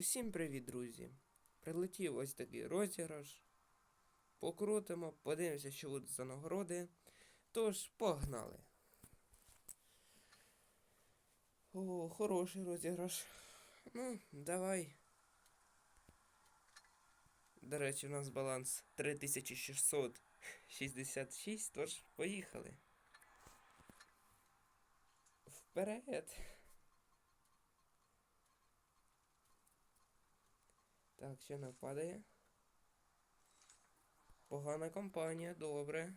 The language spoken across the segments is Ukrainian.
Всім привіт, друзі! Прилетів ось такий розіграш. Покрутимо, подивимося, що будуть за нагороди. Тож, погнали. О, хороший розіграш. Ну, давай. До речі, у нас баланс 3666, тож поїхали. Вперед! Так, що не впадає? Погана компанія, добре.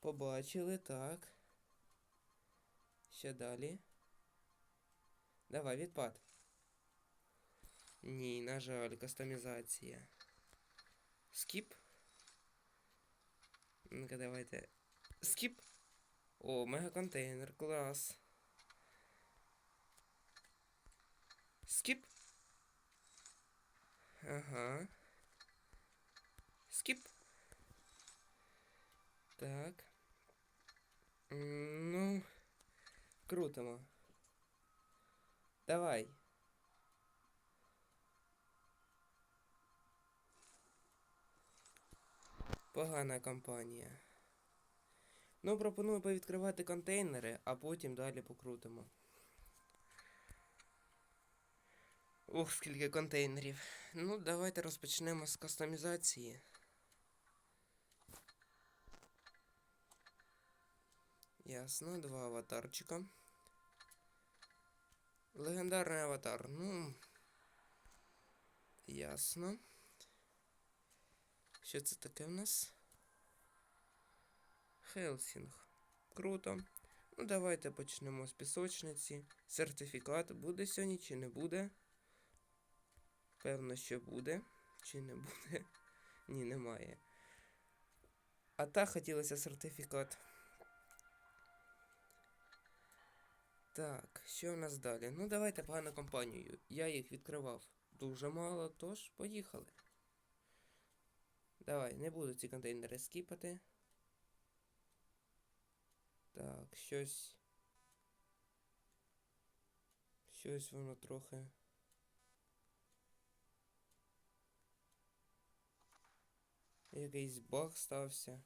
Побачили, так. Ще далі. Давай, відпад. Ні, на жаль, кастомізація. Скіп. Ну-ка, давайте. Скіп. О, мегаконтейнер, клас. Скіп. Ага. Скіп. Так. Ну. Крутимо. Давай. Погана компанія. Ну, пропоную повідкривати контейнери, а потім далі покрутимо. Ух, скільки контейнерів. Ну, давайте розпочнемо з кастомізації. Ясно, два аватарчика. Легендарний аватар, ну. Ясно. Що це таке в нас? Хелсінг. Круто. Ну, давайте почнемо з пісочниці. Сертифікат буде сьогодні чи не буде? Певно, що буде. Чи не буде? Ні, немає. А так хотілося сертифікат. Так, що в нас далі? Ну, давайте погану компанію. Я їх відкривав дуже мало, тож поїхали. Давай, не буду ці контейнери скіпати. Так, щось. Щось воно трохи. Якийсь баг стався.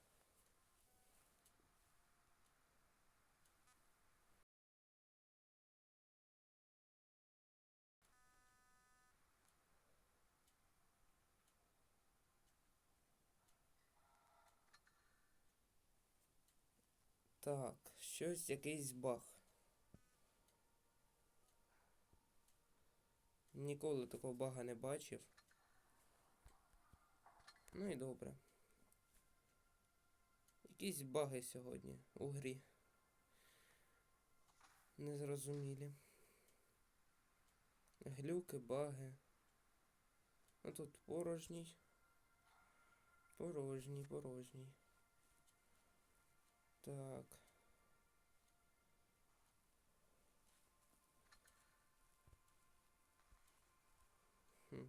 Так, щось якийсь баг. Ніколи такого бага не бачив. Ну і добре. Якісь баги сьогодні у грі. Незрозумілі. Глюки, баги. Ну тут порожній. Порожній, порожній. Так. Хм.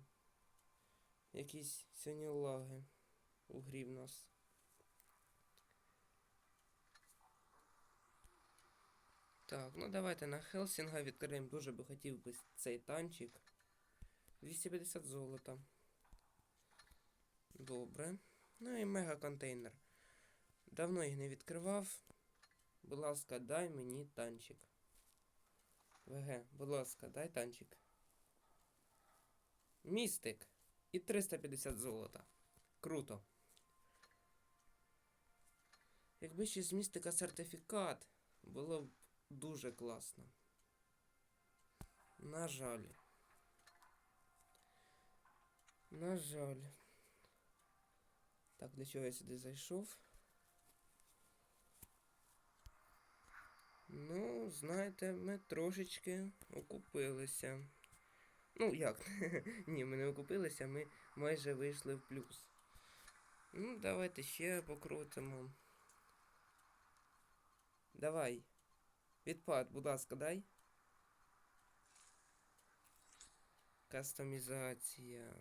Якісь сьогодні лаги у грі в нас. Так, ну давайте на Хелсінга відкриємо. Дуже би хотів би цей танчик. 250 золота. Добре. Ну і мега контейнер. Давно їх не відкривав. Будь ласка, дай мені танчик. ВГ, будь ласка, дай танчик. Містик. І 350 золота. Круто. Якби ще з містика сертифікат, було б дуже класно. На жаль. На жаль. Так, для чого я сюди зайшов? Ну, знаєте, ми трошечки окупилися. Ну, як? Ні, ми не окупилися, ми майже вийшли в плюс. Ну, давайте ще покрутимо. Давай. Відпад, будь ласка, дай. Кастомізація.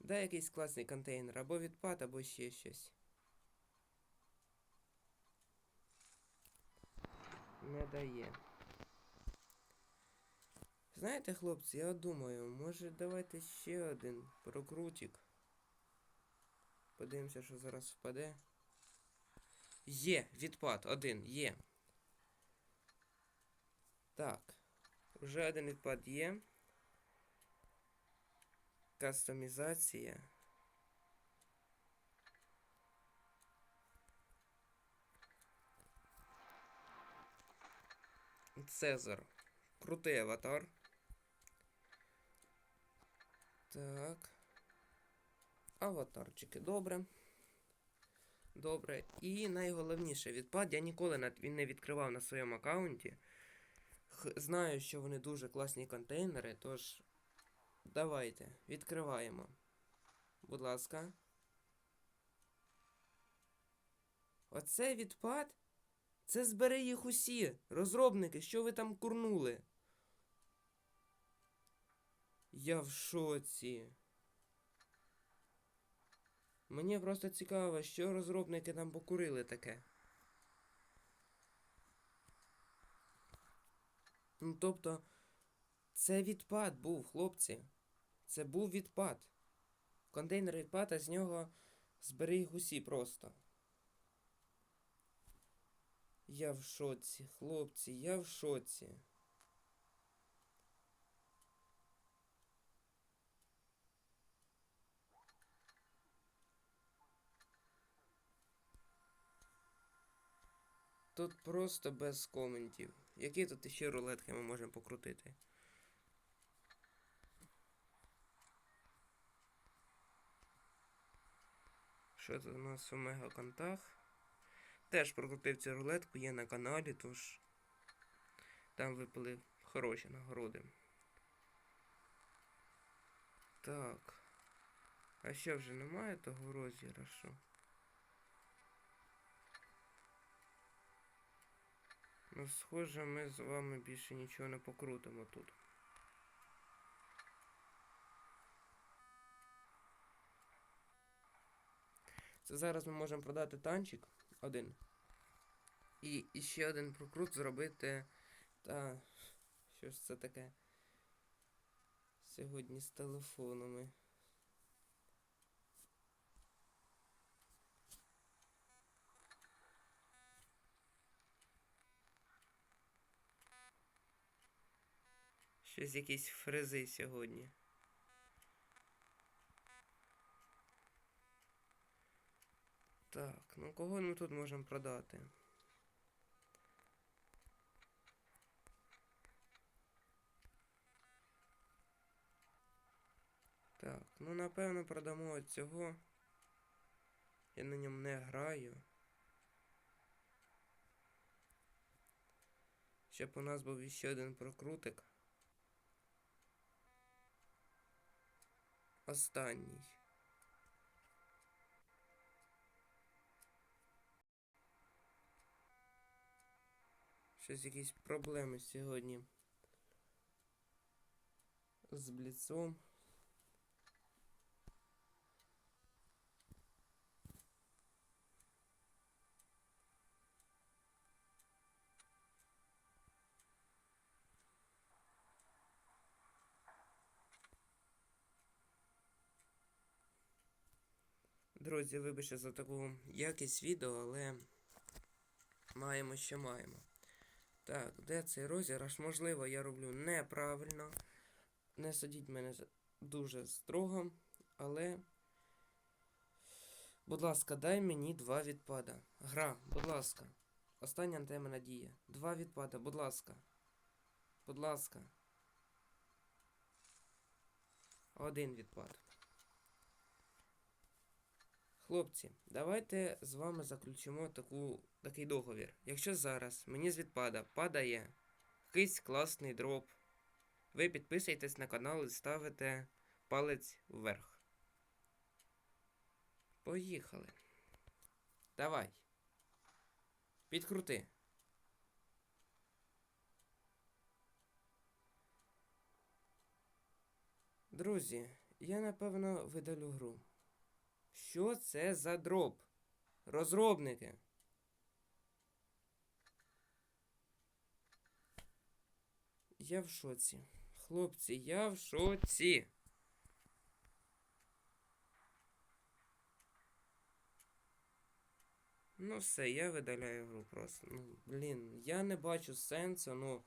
Дай якийсь класний контейнер, або відпад, або ще щось. Не дає. Знаєте, хлопці, я думаю, може давайте ще один прокрутик. Подивимося, що зараз впаде. Є, відпад, один, є. Так. Вже один відпад є. Кастомізація. Цезар. Крутий аватар. Так. Аватарчики, добре. Добре. І найголовніше відпад. Я ніколи не відкривав на своєму аккаунті. Знаю, що вони дуже класні контейнери, тож давайте відкриваємо. Будь ласка. Оце відпад? Це збери їх усі. Розробники, що ви там курнули? Я в шоці. Мені просто цікаво, що розробники там покурили таке. Ну, тобто, це відпад був, хлопці. Це був відпад. Контейнер відпад, а з нього збери їх усі просто. Я в шоці, хлопці, я в шоці. Тут просто без коментів. Які тут ще рулетки ми можемо покрутити? Що тут у нас у мегаконтах? Теж прокрутив цю рулетку, є на каналі, тож там випали хороші нагороди. Так. А що вже немає того розіграшу? Ну, схоже, ми з вами більше нічого не покрутимо тут. Це зараз ми можемо продати танчик один. І, і ще один прокрут зробити. Та. Що ж це таке? Сьогодні з телефонами. Щось якісь фрези сьогодні. Так, ну кого ми тут можемо продати? Так, ну напевно продамо цього. Я на ньому не граю. Щоб у нас був іще один прокрутик. Останній. Щось якісь проблеми сьогодні. З бліцом. Друзі, вибачте за таку якість відео, але маємо, що маємо. Так, де цей розіграш? Можливо, я роблю неправильно. Не судіть мене дуже строго, але. Будь ласка, дай мені два відпада. Гра, будь ласка. Остання тема надія. Два відпада, будь ласка. Будь ласка. Один відпад. Хлопці, давайте з вами заключимо таку, такий договір. Якщо зараз мені з відпада падає якийсь класний дроп, ви підписуєтесь на канал і ставите палець вверх. Поїхали. Давай. Підкрути. Друзі, я напевно видалю гру. Що це за дроп? Розробники. Я в шоці. Хлопці, я в шоці. Ну все, я видаляю гру просто. Ну, блін, я не бачу сенсу, ну.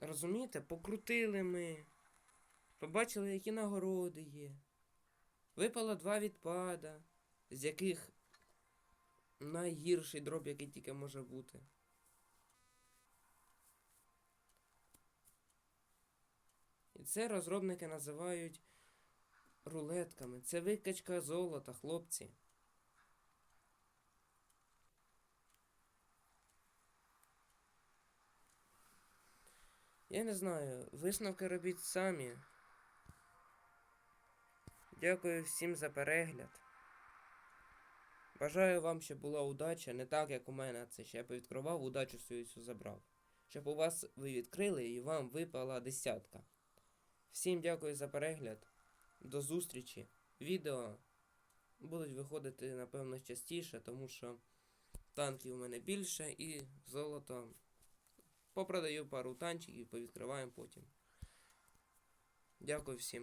Розумієте, покрутили ми. Побачили, які нагороди є. Випало два відпада, з яких найгірший дроп, який тільки може бути. І це розробники називають рулетками. Це викачка золота, хлопці. Я не знаю, висновки робіть самі. Дякую всім за перегляд. Бажаю вам, щоб була удача, не так, як у мене це ще я повідкривав, удачу свою всю забрав. Щоб у вас ви відкрили і вам випала десятка. Всім дякую за перегляд. До зустрічі. Відео будуть виходити, напевно, частіше, тому що танків у мене більше і золото. Попродаю пару танчиків, повідкриваємо потім. Дякую всім.